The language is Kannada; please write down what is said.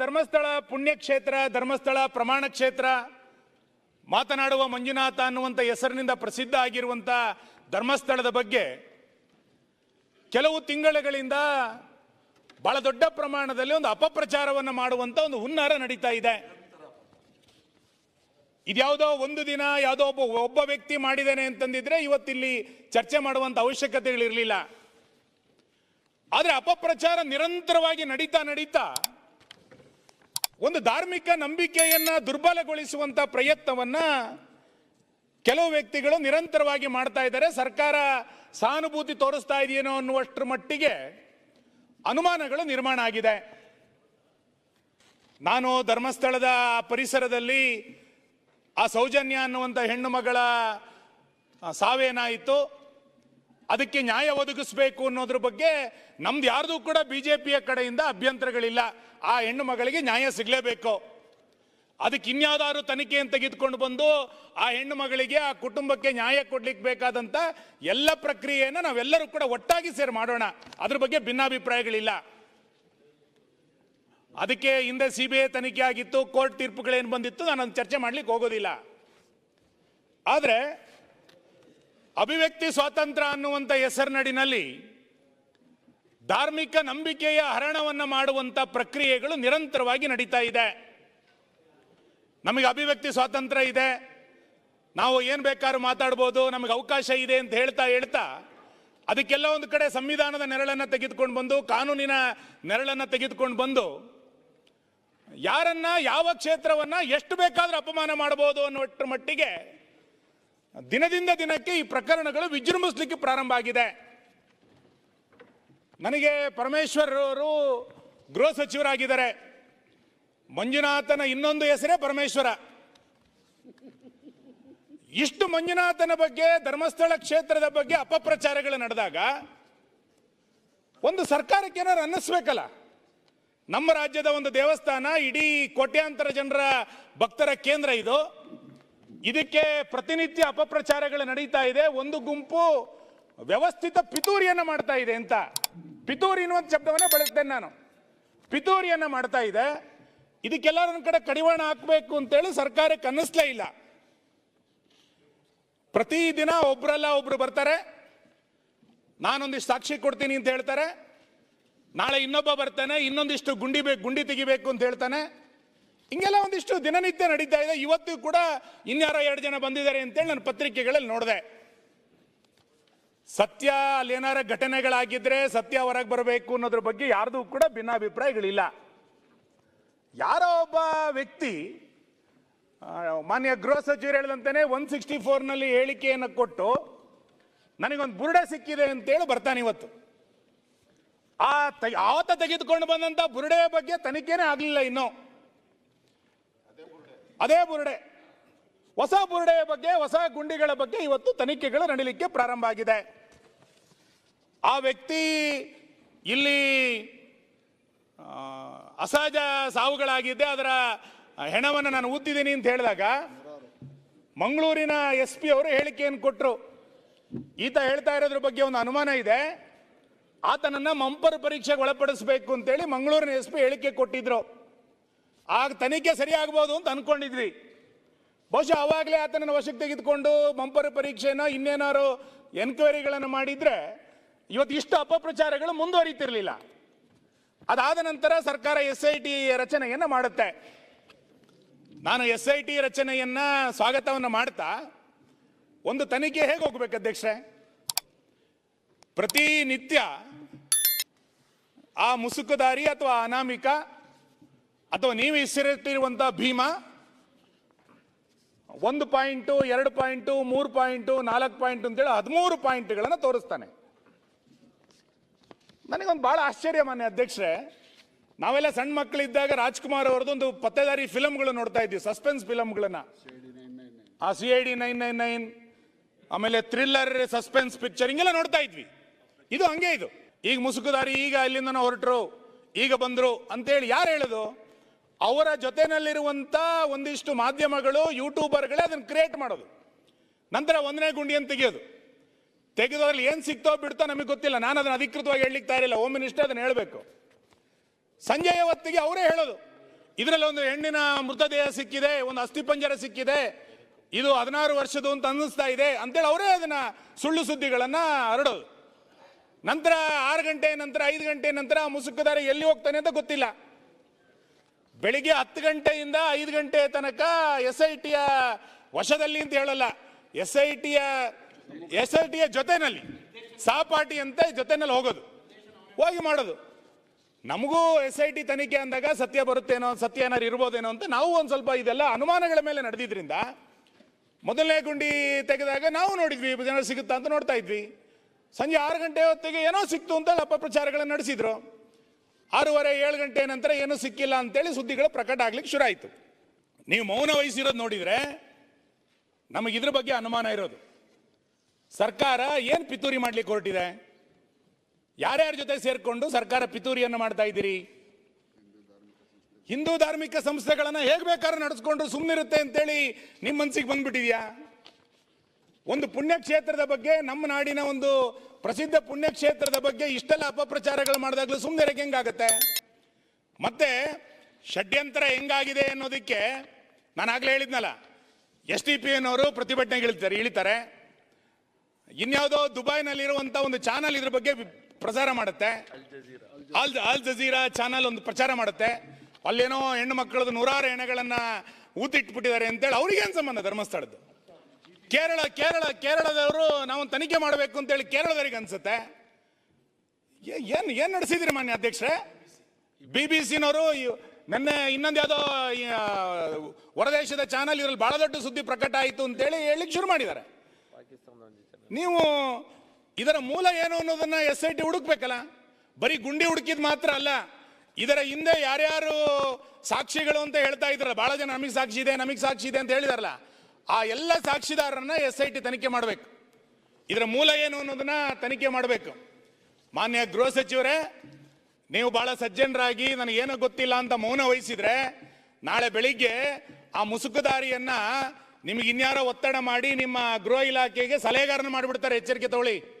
ಧರ್ಮಸ್ಥಳ ಪುಣ್ಯಕ್ಷೇತ್ರ, ಧರ್ಮಸ್ಥಳ ಪ್ರಮಾಣ ಕ್ಷೇತ್ರ, ಮಾತನಾಡುವ ಮಂಜುನಾಥ ಅನ್ನುವಂಥ ಹೆಸರಿನಿಂದ ಪ್ರಸಿದ್ಧ ಆಗಿರುವಂಥ ಧರ್ಮಸ್ಥಳದ ಬಗ್ಗೆ ಕೆಲವು ತಿಂಗಳುಗಳಿಂದ ಬಹಳ ದೊಡ್ಡ ಪ್ರಮಾಣದಲ್ಲಿ ಒಂದು ಅಪಪ್ರಚಾರವನ್ನು ಮಾಡುವಂಥ ಒಂದು ಹುನ್ನಾರ ನಡೀತಾ ಇದೆ. ಇದ್ಯಾವುದೋ ಒಂದು ದಿನ ಯಾವುದೋ ಒಬ್ಬ ಒಬ್ಬ ವ್ಯಕ್ತಿ ಮಾಡಿದ್ದಾನೆ ಅಂತಂದಿದ್ರೆ ಇವತ್ತಿಲ್ಲಿ ಚರ್ಚೆ ಮಾಡುವಂಥ ಅವಶ್ಯಕತೆಗಳಿರಲಿಲ್ಲ. ಆದರೆ ಅಪಪ್ರಚಾರ ನಿರಂತರವಾಗಿ ನಡೀತಾ ನಡೀತಾ ಒಂದು ಧಾರ್ಮಿಕ ನಂಬಿಕೆಯನ್ನ ದುರ್ಬಲಗೊಳಿಸುವಂತ ಪ್ರಯತ್ನವನ್ನ ಕೆಲವು ವ್ಯಕ್ತಿಗಳು ನಿರಂತರವಾಗಿ ಮಾಡ್ತಾ ಇದ್ದಾರೆ. ಸರ್ಕಾರ ಸಹಾನುಭೂತಿ ತೋರಿಸ್ತಾ ಇದೆಯೇನೋ ಅನ್ನುವಷ್ಟರ ಮಟ್ಟಿಗೆ ಅನುಮಾನಗಳು ನಿರ್ಮಾಣ ಆಗಿದೆ. ನಾನು ಧರ್ಮಸ್ಥಳದ ಪರಿಸರದಲ್ಲಿ ಆ ಸೌಜನ್ಯ ಅನ್ನುವಂಥ ಹೆಣ್ಣು ಮಗಳ ಸಾವೇನಾಯಿತು ಅದಕ್ಕೆ ನ್ಯಾಯ ಒದಗಿಸಬೇಕು ಅನ್ನೋದ್ರ ಬಗ್ಗೆ ನಮ್ದು ಯಾರ್ದು ಕೂಡ ಬಿಜೆಪಿಯ ಕಡೆಯಿಂದ ಅಭ್ಯಂತರಗಳಿಲ್ಲ. ಆ ಹೆಣ್ಣು ಮಗಳಿಗೆ ನ್ಯಾಯ ಸಿಗಲೇಬೇಕು. ಅದಕ್ಕೆ ಇನ್ಯಾವುದಾದ್ರು ತನಿಖೆಯನ್ನು ತೆಗೆದುಕೊಂಡು ಬಂದು ಆ ಹೆಣ್ಣು ಮಗಳಿಗೆ ಆ ಕುಟುಂಬಕ್ಕೆ ನ್ಯಾಯ ಕೊಡ್ಲಿಕ್ಕೆ ಬೇಕಾದಂತ ಎಲ್ಲ ಪ್ರಕ್ರಿಯೆಯನ್ನು ನಾವೆಲ್ಲರೂ ಕೂಡ ಒಟ್ಟಾಗಿ ಸೇರಿ ಮಾಡೋಣ. ಅದ್ರ ಬಗ್ಗೆ ಭಿನ್ನಾಭಿಪ್ರಾಯಗಳಿಲ್ಲ. ಅದಕ್ಕೆ ಹಿಂದೆ ಸಿ ಬಿ ಐ ತನಿಖೆ ಆಗಿತ್ತು, ಕೋರ್ಟ್ ತೀರ್ಪುಗಳೇನು ಬಂದಿತ್ತು ನಾನು ಚರ್ಚೆ ಮಾಡ್ಲಿಕ್ಕೆ ಹೋಗೋದಿಲ್ಲ. ಆದರೆ ಅಭಿವ್ಯಕ್ತಿ ಸ್ವಾತಂತ್ರ್ಯ ಅನ್ನುವಂಥ ಹೆಸರಿನಡಿನಲ್ಲಿ ಧಾರ್ಮಿಕ ನಂಬಿಕೆಯ ಹರಣವನ್ನು ಮಾಡುವಂಥ ಪ್ರಕ್ರಿಯೆಗಳು ನಿರಂತರವಾಗಿ ನಡೀತಾ ಇದೆ. ನಮಗೆ ಅಭಿವ್ಯಕ್ತಿ ಸ್ವಾತಂತ್ರ್ಯ ಇದೆ. ನಾವು ಏನು ಬೇಕಾದ್ರೂ ಮಾತಾಡ್ಬೋದು, ನಮಗೆ ಅವಕಾಶ ಇದೆ ಅಂತ ಹೇಳ್ತಾ ಹೇಳ್ತಾ ಅದಕ್ಕೆಲ್ಲ ಒಂದು ಕಡೆ ಸಂವಿಧಾನದ ನೆರಳನ್ನು ತೆಗೆದುಕೊಂಡು ಬಂದು, ಕಾನೂನಿನ ನೆರಳನ್ನು ತೆಗೆದುಕೊಂಡು ಬಂದು ಯಾರನ್ನ, ಯಾವ ಕ್ಷೇತ್ರವನ್ನು, ಎಷ್ಟು ಬೇಕಾದರೂ ಅಪಮಾನ ಮಾಡ್ಬೋದು ಅನ್ನೋ ಮಟ್ಟಿಗೆ ದಿನದಿಂದ ದಿನಕ್ಕೆ ಈ ಪ್ರಕರಣಗಳು ವಿಜೃಂಭಿಸಲಿಕ್ಕೆ ಪ್ರಾರಂಭ ಆಗಿದೆ. ನನಗೆ ಪರಮೇಶ್ವರ್ ಅವರು ಗೃಹ ಸಚಿವರಾಗಿದ್ದಾರೆ. ಮಂಜುನಾಥನ ಇನ್ನೊಂದು ಹೆಸರೇ ಪರಮೇಶ್ವರ. ಇಷ್ಟು ಮಂಜುನಾಥನ ಬಗ್ಗೆ, ಧರ್ಮಸ್ಥಳ ಕ್ಷೇತ್ರದ ಬಗ್ಗೆ ಅಪಪ್ರಚಾರಗಳು ನಡೆದಾಗ ಒಂದು ಸರ್ಕಾರಕ್ಕೆ ಏನಾದ್ರು ಅನ್ನಿಸ್ಬೇಕಲ್ಲ. ನಮ್ಮ ರಾಜ್ಯದ ಒಂದು ದೇವಸ್ಥಾನ, ಇಡೀ ಕೋಟ್ಯಾಂತರ ಜನರ ಭಕ್ತರ ಕೇಂದ್ರ ಇದು. ಇದಕ್ಕೆ ಪ್ರತಿನಿತ್ಯ ಅಪಪ್ರಚಾರಗಳು ನಡೀತಾ ಇದೆ. ಒಂದು ಗುಂಪು ವ್ಯವಸ್ಥಿತ ಪಿತೂರಿಯನ್ನ ಮಾಡ್ತಾ ಇದೆ ಅಂತ. ಪಿತೂರಿ ಅನ್ನುವಂಥ ಶಬ್ದವನ್ನೇ ಬಳಸ್ತೇನೆ ನಾನು. ಪಿತೂರಿಯನ್ನ ಮಾಡ್ತಾ ಇದೆ. ಇದಕ್ಕೆಲ್ಲರ ಕಡೆ ಕಡಿವಾಣ ಹಾಕಬೇಕು ಅಂತೇಳಿ ಸರ್ಕಾರಕ್ಕೆ ಅನ್ನಿಸ್ಲೇ ಇಲ್ಲ. ಪ್ರತಿದಿನ ಒಬ್ರಲ್ಲ ಒಬ್ರು ಬರ್ತಾರೆ. ನಾನೊಂದಿಷ್ಟು ಸಾಕ್ಷಿ ಕೊಡ್ತೀನಿ ಅಂತ ಹೇಳ್ತಾರೆ. ನಾಳೆ ಇನ್ನೊಬ್ಬ ಬರ್ತಾನೆ, ಇನ್ನೊಂದಿಷ್ಟು ಗುಂಡಿ ಬೇಕು ಗುಂಡಿ ತೆಗಿಬೇಕು ಅಂತ ಹೇಳ್ತಾನೆ. ಹಿಂಗೆಲ್ಲ ಒಂದಿಷ್ಟು ದಿನನಿತ್ಯ ನಡೀತಾ ಇದೆ. ಇವತ್ತು ಕೂಡ ಇನ್ಯಾರೋ ಎರಡು ಜನ ಬಂದಿದ್ದಾರೆ ಅಂತೇಳಿ ನಾನು ಪತ್ರಿಕೆಗಳಲ್ಲಿ ನೋಡಿದೆ. ಸತ್ಯ, ಅಲ್ಲಿ ಏನಾರ ಘಟನೆಗಳಾಗಿದ್ರೆ ಸತ್ಯ ಹೊರಗೆ ಬರಬೇಕು ಅನ್ನೋದ್ರ ಬಗ್ಗೆ ಯಾರ್ದು ಕೂಡ ಭಿನ್ನಾಭಿಪ್ರಾಯಗಳಿಲ್ಲ. ಯಾರೋ ಒಬ್ಬ ವ್ಯಕ್ತಿ ಮಾನ್ಯ ಗೃಹ ಸಚಿವರು ಹೇಳಿದಂತೆ ಒನ್ ಸಿಕ್ಸ್ಟಿ ಫೋರ್ನಲ್ಲಿ ಹೇಳಿಕೆಯನ್ನು ಕೊಟ್ಟು, ನನಗೊಂದು ಬುರುಡೆ ಸಿಕ್ಕಿದೆ ಅಂತೇಳಿ ಬರ್ತಾನೆ ಇವತ್ತು. ಆ ತ, ಆತ ತೆಗೆದುಕೊಂಡು ಬಂದಂತ ಬುರುಡೆಯ ಬಗ್ಗೆ ತನಿಖೆನೇ ಆಗಲಿಲ್ಲ ಇನ್ನು. ಅದೇ ಬುರುಡೆ. ಹೊಸ ಬುರುಡೆಯ ಬಗ್ಗೆ, ಹೊಸ ಗುಂಡಿಗಳ ಬಗ್ಗೆ ಇವತ್ತು ತನಿಖೆಗಳು ನಡೀಲಿಕ್ಕೆ ಪ್ರಾರಂಭ ಆಗಿದೆ. ಆ ವ್ಯಕ್ತಿ ಇಲ್ಲಿ ಅಸಹಜ ಸಾವುಗಳಾಗಿದ್ದೆ, ಅದರ ಹೆಣವನ್ನು ನಾನು ಊದ್ದಿದ್ದೀನಿ ಅಂತ ಹೇಳಿದಾಗ ಮಂಗಳೂರಿನ ಎಸ್ ಪಿ ಅವರು ಹೇಳಿಕೆಯನ್ನು ಕೊಟ್ಟರು ಈತ ಹೇಳ್ತಾ ಇರೋದ್ರ ಬಗ್ಗೆ ಒಂದು ಅನುಮಾನ ಇದೆ. ಆತನನ್ನ ಮಂಪರ್ ಪರೀಕ್ಷೆಗೆ ಒಳಪಡಿಸಬೇಕು ಅಂತೇಳಿ ಮಂಗಳೂರಿನ ಎಸ್ ಪಿ ಹೇಳಿಕೆ ಕೊಟ್ಟಿದ್ರು. ಆಗ ತನಿಖೆ ಸರಿಯಾಗ್ಬೋದು ಅಂತ ಅನ್ಕೊಂಡಿದ್ವಿ. ಬಹುಶಃ ಅವಾಗಲೇ ಆತನನ್ನು ವಶಕ್ಕೆ ತೆಗೆದುಕೊಂಡು ಮಂಪರ ಪರೀಕ್ಷೆನ ಇನ್ನೇನಾರು ಎನ್ಕ್ವೈರಿಗಳನ್ನು ಮಾಡಿದ್ರೆ ಇವತ್ತು ಇಷ್ಟು ಅಪಪ್ರಚಾರಗಳು ಮುಂದುವರಿತಿರ್ಲಿಲ್ಲ. ಅದಾದ ನಂತರ ಸರ್ಕಾರ ಎಸ್ ಐ ಟಿ ರಚನೆಯನ್ನ ಮಾಡುತ್ತೆ. ನಾನು ಎಸ್ ಐ ಟಿ ರಚನೆಯನ್ನ ಸ್ವಾಗತವನ್ನು ಮಾಡ್ತಾ ಒಂದು ತನಿಖೆ ಹೇಗೆ ಹೋಗ್ಬೇಕು ಅಧ್ಯಕ್ಷರೇ? ಪ್ರತಿನಿತ್ಯ ಆ ಮುಸುಕುದಾರಿ ಅಥವಾ ಅನಾಮಿಕ ಅಥವಾ ನೀವು ಹೆಸರಿಟ್ಟಿರುವಂತಹ ಭೀಮ, ಒಂದು ಪಾಯಿಂಟು, ಎರಡು ಪಾಯಿಂಟು, ಮೂರು ಪಾಯಿಂಟು, ನಾಲ್ಕು ಪಾಯಿಂಟ್ ಅಂತೇಳಿ ಹದಿಮೂರು ಪಾಯಿಂಟ್ಗಳನ್ನು ತೋರಿಸ್ತಾನೆ. ನನಗೊಂದು ಬಹಳ ಆಶ್ಚರ್ಯ ಮಾನ್ಯ ಅಧ್ಯಕ್ಷರೇ, ನಾವೆಲ್ಲ ಸಣ್ಣ ಮಕ್ಕಳಿದ್ದಾಗ ರಾಜ್ಕುಮಾರ್ ಅವರದೊಂದು ಪತ್ತೆದಾರಿ ಫಿಲಮ್ಗಳು ನೋಡ್ತಾ ಇದ್ವಿ, ಸಸ್ಪೆನ್ಸ್ ಫಿಲಮ್ಗಳನ್ನ ಆ C I D nine nine nine, ಆಮೇಲೆ ಥ್ರಿಲ್ಲರ್, ಸಸ್ಪೆನ್ಸ್ ಪಿಕ್ಚರ್, ಹಿಂಗೆಲ್ಲ ನೋಡ್ತಾ ಇದ್ವಿ. ಇದು ಹಂಗೆ ಇದು. ಈಗ ಮುಸುಕುದಾರಿ, ಈಗ ಇಲ್ಲಿಂದ ಹೊರಟರು, ಈಗ ಬಂದ್ರು ಅಂತೇಳಿ ಯಾರು ಹೇಳೋದು? ಅವರ ಜೊತೆನಲ್ಲಿರುವಂತ ಒಂದಿಷ್ಟು ಮಾಧ್ಯಮಗಳು, ಯೂಟ್ಯೂಬರ್ಗಳೇ ಅದನ್ನು ಕ್ರಿಯೇಟ್ ಮಾಡೋದು. ನಂತರ ಒಂದನೇ ಗುಂಡಿಯನ್ನು ತೆಗೆಯೋದು. ತೆಗೆದೋದ್ರಲ್ಲಿ ಏನು ಸಿಕ್ತೋ ಬಿಡ್ತೋ ನಮಗೆ ಗೊತ್ತಿಲ್ಲ. ನಾನು ಅದನ್ನು ಅಧಿಕೃತವಾಗಿ ಹೇಳಲಿಕ್ಕೆ ತಯಾರಿಲ್ಲ ಹೋಮ್ ಮಿನಿಸ್ಟರ್ ಅದನ್ನು ಹೇಳಬೇಕು. ಸಂಜೆಯ ಹೊತ್ತಿಗೆ ಅವರೇ ಹೇಳೋದು. ಇದರಲ್ಲಿ ಒಂದು ಹೆಣ್ಣಿನ ಮೃತದೇಹ ಸಿಕ್ಕಿದೆ, ಒಂದು ಅಸ್ಥಿಪಂಜರ ಸಿಕ್ಕಿದೆ, ಇದು ಹದಿನಾರು ವರ್ಷದ್ದು ಅಂತ ಅನ್ನಿಸ್ತಾ ಇದೆ ಅಂತೇಳಿ ಅವರೇ ಅದನ್ನ ಸುಳ್ಳು ಸುದ್ದಿಗಳನ್ನ ಹರಡೋದು. ನಂತರ ಆರು ಗಂಟೆ ನಂತರ, ಐದು ಗಂಟೆ ನಂತರ ಮುಸುಕುದಾರ ಎಲ್ಲಿ ಹೋಗ್ತಾನೆ ಅಂತ ಗೊತ್ತಿಲ್ಲ. ಬೆಳಿಗ್ಗೆ ಹತ್ತು ಗಂಟೆಯಿಂದ ಐದು ಗಂಟೆ ತನಕ ಎಸ್ ಐ ಟಿಯ ವಶದಲ್ಲಿ ಅಂತ ಹೇಳಲ್ಲ. ಎಸ್ ಐ ಟಿಯ ಎಸ್ ಐ ಟಿಯ ಜೊತೆನಲ್ಲಿ ಸಹಪಾಠಿ ಅಂತ ಜೊತೆನಲ್ಲಿ ಹೋಗೋದು, ಹೋಗಿ ಮಾಡೋದು. ನಮಗೂ ಎಸ್ ಐ ಟಿ ತನಿಖೆ ಅಂದಾಗ ಸತ್ಯ ಬರುತ್ತೇನೋ, ಸತ್ಯ ಏನಾರು ಇರ್ಬೋದೇನೋ ಅಂತ ನಾವು ಒಂದು ಸ್ವಲ್ಪ ಇದೆಲ್ಲ ಅನುಮಾನಗಳ ಮೇಲೆ ನಡೆದಿದ್ರಿಂದ ಮೊದಲನೇ ಗುಂಡಿ ತೆಗೆದಾಗ ನಾವು ನೋಡಿದ್ವಿ ಜನ ಸಿಗುತ್ತಾ ಅಂತ ನೋಡ್ತಾ ಇದ್ವಿ. ಸಂಜೆ ಆರು ಗಂಟೆ ಹೊತ್ತಿಗೆ ಏನೋ ಸಿಕ್ತು ಅಂತ ಅಪಪ್ರಚಾರಗಳನ್ನು ನಡೆಸಿದ್ರು. ಆರೂವರೆ ಏಳು ಗಂಟೆ ನಂತರ ಏನೂ ಸಿಕ್ಕಿಲ್ಲ ಅಂತೇಳಿ ಸುದ್ದಿಗಳು ಪ್ರಕಟ ಆಗ್ಲಿಕ್ಕೆ ಶುರು ಆಯಿತು. ನೀವು ಮೌನ ವಹಿಸಿರೋದು ನೋಡಿದ್ರೆ ನಮಗೆ ಇದ್ರ ಬಗ್ಗೆ ಅನುಮಾನ ಇರೋದು. ಸರ್ಕಾರ ಏನು ಪಿತೂರಿ ಮಾಡ್ಲಿಕ್ಕೆ ಹೊರಟಿದೆ? ಯಾರ್ಯಾರ ಜೊತೆ ಸೇರಿಕೊಂಡು ಸರ್ಕಾರ ಪಿತೂರಿಯನ್ನು ಮಾಡ್ತಾ ಇದ್ದೀರಿ? ಹಿಂದೂ ಧಾರ್ಮಿಕ ಸಂಸ್ಥೆಗಳನ್ನು ಹೇಗೆ ಬೇಕಾದ್ರೂ ನಡೆಸ್ಕೊಂಡು ಸುಮ್ಮನಿರುತ್ತೆ ಅಂತೇಳಿ ನಿಮ್ಮ ಮನಸ್ಸಿಗೆ ಬಂದ್ಬಿಟ್ಟಿದ್ಯಾ? ಒಂದು ಪುಣ್ಯಕ್ಷೇತ್ರದ ಬಗ್ಗೆ ನಮ್ಮ ನಾಡಿನ ಒಂದು ಪ್ರಸಿದ್ಧ ಪುಣ್ಯಕ್ಷೇತ್ರದ ಬಗ್ಗೆ ಇಷ್ಟೆಲ್ಲ ಅಪಪ್ರಚಾರಗಳು ಮಾಡಿದಾಗಲೂ ಸುಮ್ಮನೆ ಹೆಂಗಾಗತ್ತೆ? ಮತ್ತೆ ಷಡ್ಯಂತರ ಹೆಂಗಾಗಿದೆ ಅನ್ನೋದಕ್ಕೆ ನಾನು ಆಗಲೇ ಹೇಳಿದ್ನಲ್ಲ ಎಸ್ ಟಿ ಪಿ ಅನ್ನೋರು ಪ್ರತಿಭಟನೆ ಇಳಿತಾರೆ ಇಳಿತಾರೆ. ಇನ್ಯಾವುದೋ ದುಬೈನಲ್ಲಿರುವಂಥ ಒಂದು ಚಾನಲ್ ಇದ್ರ ಬಗ್ಗೆ ಪ್ರಸಾರ ಮಾಡುತ್ತೆ. ಆಲ್ ಅಲ್ ಜಜೀರಾ. ಚಾನಲ್ ಒಂದು ಪ್ರಚಾರ ಮಾಡುತ್ತೆ. ಅಲ್ಲೇನೋ ಹೆಣ್ಣು ಮಕ್ಕಳದ್ದು ನೂರಾರು ಹೆಣಗಳನ್ನ ಊತಿಟ್ಬಿಟ್ಟಿದ್ದಾರೆ ಅಂತೇಳಿ ಅವ್ರಿಗೇನು ಸಂಬಂಧ ಧರ್ಮಸ್ಥಳದ್ದು? ಕೇರಳ ಕೇರಳ, ಕೇರಳದವರು ನಾವು ತನಿಖೆ ಮಾಡಬೇಕು ಅಂತೇಳಿ ಕೇರಳದವರಿಗೆ ಅನ್ಸುತ್ತೆ. ಏನು ಏನು ನಡೆಸಿದಿರಿ ಮಾನ್ಯ ಅಧ್ಯಕ್ಷರೇ? ಬಿ ಬಿ ಸಿನವರು ನಿನ್ನೆ ಇನ್ನೊಂದು ಯಾವುದೋ ಹೊರದೇಶದ ಚಾನಲ್ ಇದ್ರಲ್ಲಿ ಬಹಳ ದೊಡ್ಡ ಸುದ್ದಿ ಪ್ರಕಟ ಆಯಿತು ಅಂತೇಳಿ ಹೇಳಲಿಕ್ಕೆ ಶುರು ಮಾಡಿದ್ದಾರೆ. ನೀವು ಇದರ ಮೂಲ ಏನು ಅನ್ನೋದನ್ನ ಎಸ್ ಐ ಟಿ ಹುಡುಕ್ಬೇಕಲ್ಲ? ಬರೀ ಗುಂಡಿ ಹುಡುಕಿದ್ ಮಾತ್ರ ಅಲ್ಲ, ಇದರ ಹಿಂದೆ ಯಾರ್ಯಾರು ಸಾಕ್ಷಿಗಳು ಅಂತ ಹೇಳ್ತಾ ಇದ್ರಲ್ಲ, ಬಹಳ ಜನ ನಮಗೆ ಸಾಕ್ಷಿ ಇದೆ, ನಮಗೆ ಸಾಕ್ಷಿ ಇದೆ ಅಂತ ಹೇಳಿದಾರಲ್ಲ ಆ ಎಲ್ಲ ಸಾಕ್ಷಿದಾರರನ್ನ ಎಸ್ ಐ ಟಿ ತನಿಖೆ ಮಾಡಬೇಕು. ಇದರ ಮೂಲ ಏನು ಅನ್ನೋದನ್ನ ತನಿಖೆ ಮಾಡಬೇಕು. ಮಾನ್ಯ ಗೃಹ ಸಚಿವರೇ, ನೀವು ಬಹಳ ಸಜ್ಜನರಾಗಿ ನನಗೇನೋ ಗೊತ್ತಿಲ್ಲ ಅಂತ ಮೌನ ವಹಿಸಿದ್ರೆ ನಾಳೆ ಬೆಳಿಗ್ಗೆ ಆ ಮುಸುಕುದಾರಿಯನ್ನ ನಿಮಗೆ ಇನ್ಯಾರೋ ಒತ್ತಡ ಮಾಡಿ ನಿಮ್ಮ ಗೃಹ ಇಲಾಖೆಗೆ ಸಲಹೆಗಾರನ ಮಾಡಿಬಿಡ್ತಾರೆ ಎಚ್ಚರಿಕೆ ತಗೊಳ್ಳಿ.